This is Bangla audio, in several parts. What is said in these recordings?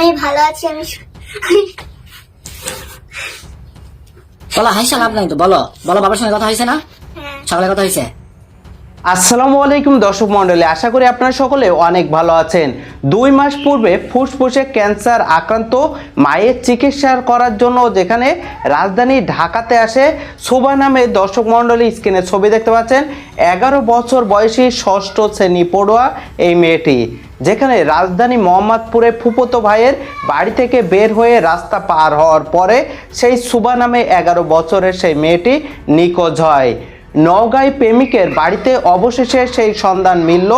আমি ভালো আছি আমি বলো হাইসা লাভ নাই তো বলো। বলো বাবার সঙ্গে কথা হয়েছে না? হ্যাঁ। সকালে কথা হয়েছে? আসসালামু আলাইকুম দর্শক মণ্ডলী আশা করি আপনারা সকলে অনেক ভালো আছেন। দুই মাস পূর্বে ফুসফুসে ক্যান্সার আক্রান্ত মায়ের চিকিৎসা করার জন্য যেখানে রাজধানী ঢাকাতে আসে শোভা নামে দর্শক মণ্ডলী স্ক্রিনে ছবি দেখতে পাচ্ছেন। এগারো বছর বয়সী ষষ্ঠ শ্রেণি পড়ুয়া এই মেয়েটি। যেখানে রাজধানী মোহাম্মদপুরে ফুপতো ভাইয়ের বাড়ি থেকে বের হয়ে রাস্তা পার হওয়ার পরে সেই সুবা নামে এগারো বছরের সেই মেয়েটি নিখোঁজ হয়। নওগাঁয় প্রেমিকের বাড়িতে অবশেষে সেই সন্ধান মিলল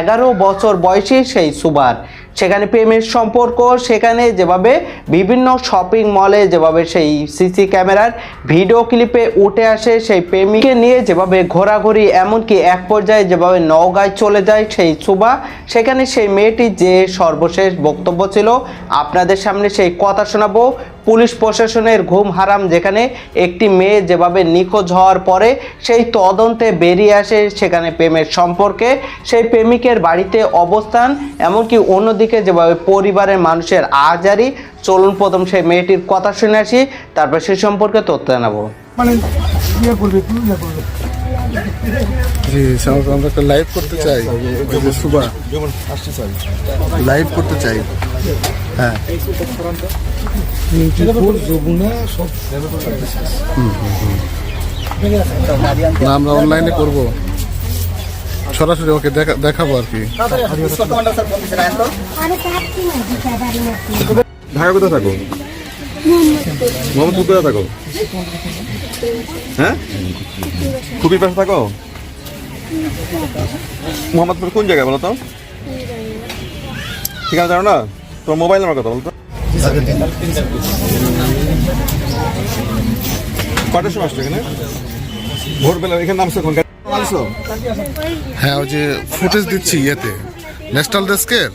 এগারো বছর বয়সী সেই সুবার। সেখানে প্রেমের সম্পর্ক, সেখানে যেভাবে বিভিন্ন শপিং মলে যেভাবে সেই সিসি ক্যামেরার ভিডিও ক্লিপে উঠে আসে, সেই প্রেমিকে নিয়ে যেভাবে ঘোরাঘুরি, এমনকি এক পর্যায়ে যেভাবে নওগাঁয় চলে যায় সেই সুবা সেখানে সেই মেয়েটি যে সর্বশেষ বক্তব্য ছিল, আপনাদের সামনে সেই কথা শোনাবো। পুলিশ প্রশাসনের ঘুম হারাম যেখানে একটি মেয়ে যেভাবে নিখোঁজ হওয়ার পরে সেই তদন্তে বেরিয়ে আসে সেখানে প্রেমের সম্পর্কে। সেই প্রেমিকের বাড়িতে অবস্থান এমনকি অন্যদিকে যেভাবে পরিবারের মানুষের আজারি চলুন প্রথম সেই মেয়েটির কথা শুনে আসি তারপর সে সম্পর্কে তথ্য জানাব। মানে ইয়ে ইয়ে করবে? জি আমরা একটা লাইভ করতে চাই। ওই যে সুবা লাইভ করতে চাই। হ্যাঁ। সব না আমরা অনলাইনে করব। সরাসরি ওকে দেখা দেখাবো আর কি। ঢাকা কোথায় থাকো? মোহাম্মদপুর কোথায় থাকো? হ্যাঁ? খুবই পাশে থাকো? মোহাম্মদপুর কোন জায়গায় বলো তো? ঠিকানা জানো না? তোমার মোবাইল নাম্বার কথা বলতো? কটার সময় আসছো এখানে? ভোরবেলা এখানে নামছো কোন? হ্যাঁ ওই যে ফুটেজ দিচ্ছি ইয়েতে ন্যাশনাল ডেস্কের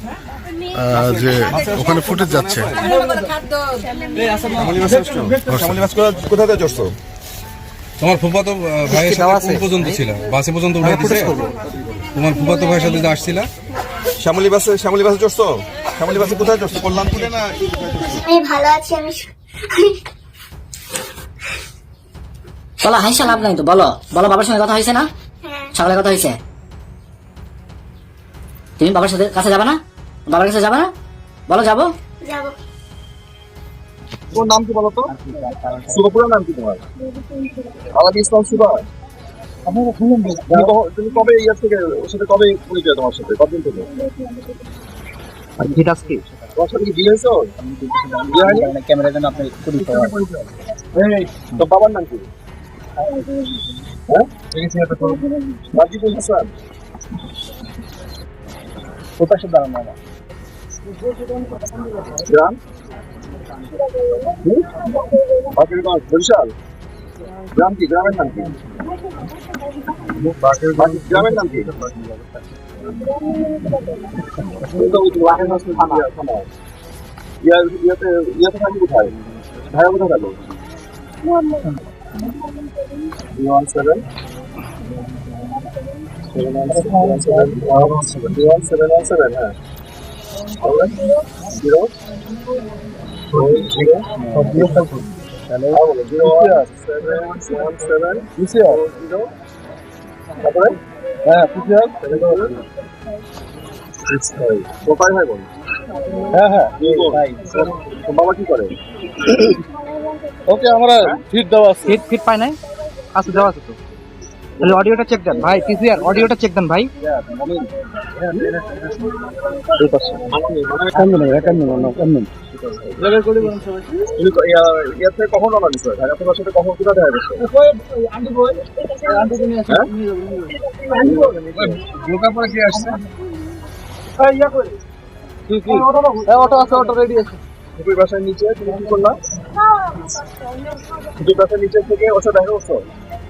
যে ওখানে ফুটেজ যাচ্ছে। কোথা- কোথায় চড়ছো? তোমার ফুফাতো ভাইয়ের সাথে পর্যন্ত ছিল? বাসে পর্যন্ত উঠে দিছে? তোমার ফুফাতো ভাইয়ের সাথে আসছিলা? শ্যামলী বাসে শ্যামলী বাসে চড়ছো? শ্যামলী বাসে কোথায় কল্যাণপুরে? না আমি ভালো আছি আমি সু- বলো হাইসা লাভ নাই তো বলো। বলো বাবার সঙ্গে কথা হয়েছে না? হ্যাঁ। সকালে কথা হয়েছে? তুমি বাবার সাথে কাছে যাবে না? বাবার কাছে যাবে না? বলো যাব? যাব। তোর নাম কি বলো তো? নাম কি তোমার? আলাদা ইসলাম তুমি কবে ইয়ার থেকে ওর সাথে কবে পরিচয় তোমার সাথে? কতদিন থেকে? তোমার সাথে কি? বিয়ে হয়েছে? ওর? বিয়ে হয়নি? ক্যামেরার জন্য আপনি এই, তোর বাবার নাম কি? হ্যাঁ? দাঁড়ানো গ্রাম? হুম? বাকেরগঞ্জ বরিশাল? গ্রাম কি? গ্রামের নাম কি? গ্রামের নাম কি? ইয়াতে থাকি কোথায় ঢাকা কোথায় থাকো one seven seven one seven one seven one seven one seven হ্যাঁ zero zero zero seven one seven zero তারপরে হ্যাঁ সিক্স ফাইভ কোথায় ভাই বল হ্যাঁ হ্যাঁ। ভাই। বাবা কি করে? ওকে আমরা ফিট দেওয়া আছে। ফিট ফিট পাই নাই? আচ্ছা দেওয়া আছে তো। তাহলে অডিওটা চেক দেন। ভাই পিসিআর অডিওটা চেক দেন ভাই। অটো আছে অটো রেডি আছে বাসার নিচে তুমি কি করলা? বাসার নিচে থেকে সাথে দেখা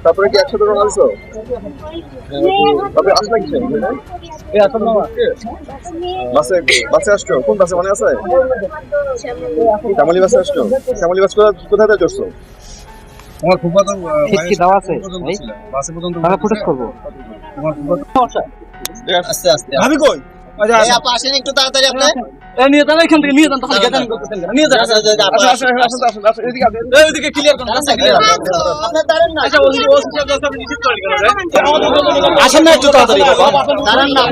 তারপরে কি একসাথে রওনা দিছো? তবে আসলে কি বাসে বাসে আসছো? কোন বাসে মনে আছে? শ্যামলী। বাসে আসছো? শ্যামলী বাস কোথায় চড়ছো? তোমার ফুফাতো কি সাথে আছে? বাসে পর্যন্ত তাহলে ফুটেজ করব। তোমার ফুফাতো আস্তে আস্তে। ভাবি কই? আসেন একটু নিয়ে যান এখান থেকে নিয়ে যান তাহলে গেদান করতেছেন কেন? নিয়ে যান ওইদিকে ক্লিয়ার করুন আপনার দাঁড়ান না আসেন না একটু তাড়াতাড়ি দাঁড়ান না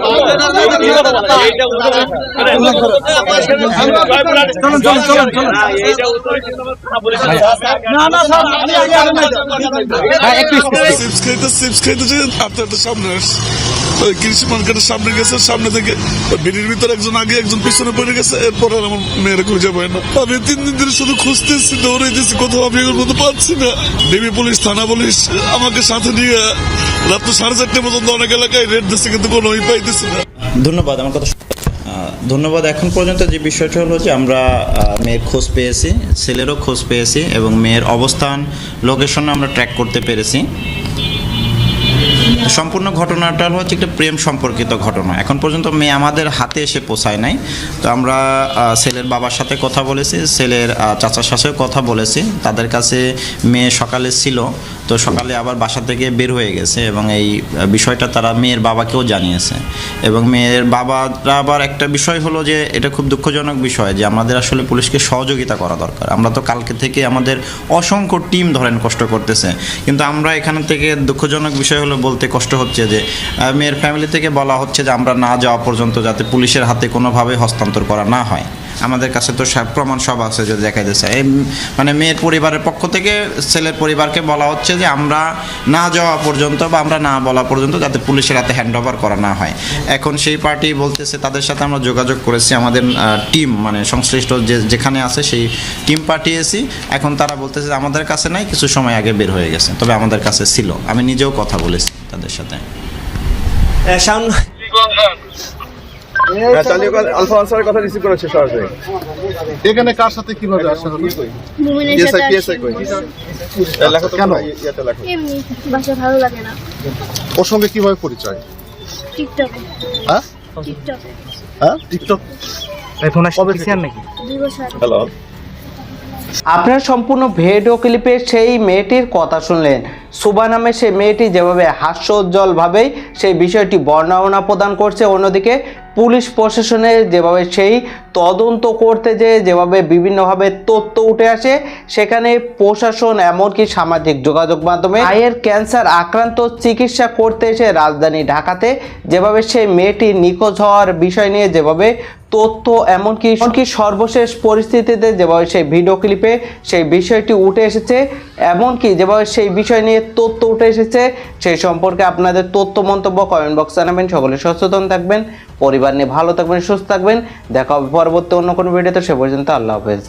চিপস খাইতে চিপস খাইতে যে আপনি একটা সামনে ওই কৃষি মার্কেটের সামনে গেছে, সামনে থেকে বিড়ির ভিতরে একজন আগে, একজন পিছনে পড়ে গেছে, এরপর আর আমার মেয়েরা খুঁজে পায় না। আমি তিন দিন ধরে শুধু খুঁজতেছি, দৌড়াইতেছি, কোথাও আমি এগুলোর মতো পাচ্ছি না। ডিবি পুলিশ, থানা পুলিশ আমাকে সাথে নিয়ে রাত্র সাড়ে চারটে পর্যন্ত অনেক এলাকায় রেড দিচ্ছে, কিন্তু কোনো ওই পাইতেছি না। ধন্যবাদ, আমার কথা ধন্যবাদ। এখন পর্যন্ত যে বিষয়টা হলো যে আমরা মেয়ের খোঁজ পেয়েছি, ছেলেরও খোঁজ পেয়েছি এবং মেয়ের অবস্থান লোকেশন আমরা ট্র্যাক করতে পেরেছি। সম্পূর্ণ ঘটনাটা হচ্ছে একটা প্রেম সম্পর্কিত ঘটনা। এখন পর্যন্ত মেয়ে আমাদের হাতে এসে পৌঁছায় নাই। তো আমরা ছেলের বাবার সাথে কথা বলেছি, ছেলের চাচার সাথেও কথা বলেছি। তাদের কাছে মেয়ে সকালে ছিল, তো সকালে আবার বাসা থেকে বের হয়ে গেছে এবং এই বিষয়টা তারা মেয়ের বাবাকেও জানিয়েছে। এবং মেয়ের বাবারা আবার একটা বিষয় হলো যে, এটা খুব দুঃখজনক বিষয় যে, আমাদের আসলে পুলিশকে সহযোগিতা করা দরকার। আমরা তো কালকে থেকে আমাদের অসংখ্য টিম ধরেন কষ্ট করতেছে। কিন্তু আমরা এখান থেকে দুঃখজনক বিষয় হলো বলতে কষ্ট হচ্ছে যে মেয়ের ফ্যামিলি থেকে বলা হচ্ছে যে আমরা না যাওয়া পর্যন্ত যাতে পুলিশের হাতে কোনোভাবে হস্তান্তর করা না হয়। আমাদের কাছে তো সব প্রমাণ সব আছে যে দেখাই দিচ্ছে এই মানে মেয়ের পরিবারের পক্ষ থেকে ছেলের পরিবারকে বলা হচ্ছে যে আমরা না যাওয়া পর্যন্ত বা আমরা না বলা পর্যন্ত যাতে পুলিশের হাতে হ্যান্ড ওভার করা না হয়। এখন সেই পার্টি বলতেছে তাদের সাথে আমরা যোগাযোগ করেছি আমাদের টিম মানে সংশ্লিষ্ট যে যেখানে আছে সেই টিম পাঠিয়েছি। এখন তারা বলতেছে যে আমাদের কাছে নাই কিছু সময় আগে বের হয়ে গেছে তবে আমাদের কাছে ছিল। আমি নিজেও কথা বলেছি তাদের সাথে। এখানে কার সাথে কীভাবে আসা হলো মুমিনের সাথে আসছি। কেন? এমনি বাসা ভালো লাগে না। ওর সঙ্গে কীভাবে পরিচয়? টিকটকে। হ্যাঁ? টিকটকে। হ্যাঁ? টিকটক? ফোন আসছে নাকি? দুই বছর আগে। আপনার সম্পূর্ণ ভিডিও ক্লিপে সেই মেয়েটির কথা শুনলেন। সুবা নামে সেই মেয়েটি যেভাবে হাস্যোজ্জ্বল হাস্যোজ্জ্বলভাবেই সেই বিষয়টি বর্ণনা প্রদান করছে অন্যদিকে পুলিশ প্রশাসনে যেভাবে সেই তদন্ত করতে যে যেভাবে বিভিন্নভাবে তথ্য উঠে আসে, সেখানে প্রশাসন এমনকি সামাজিক যোগাযোগ মাধ্যমে আয়ের ক্যান্সার আক্রান্ত চিকিৎসা করতে এসে রাজধানী ঢাকাতে যেভাবে সেই মেয়েটি নিখোঁজ হওয়ার বিষয় নিয়ে যেভাবে তথ্য এমনকি এমনকি সর্বশেষ পরিস্থিতিতে যেভাবে সেই ভিডিও ক্লিপে সেই বিষয়টি উঠে এসেছে, এমনকি যেভাবে সেই বিষয় নিয়ে তথ্য উঠে এসেছে, সেই সম্পর্কে আপনাদের তথ্য মন্তব্য কমেন্ট বক্সে জানাবেন। সকলে সচেতন থাকবেন, পরিবার নিয়ে ভালো থাকবেন, সুস্থ থাকবেন। দেখা হবে পরবর্তী অন্য কোনো ভিডিওতে সে পর্যন্ত আল্লাহ হাফেজ।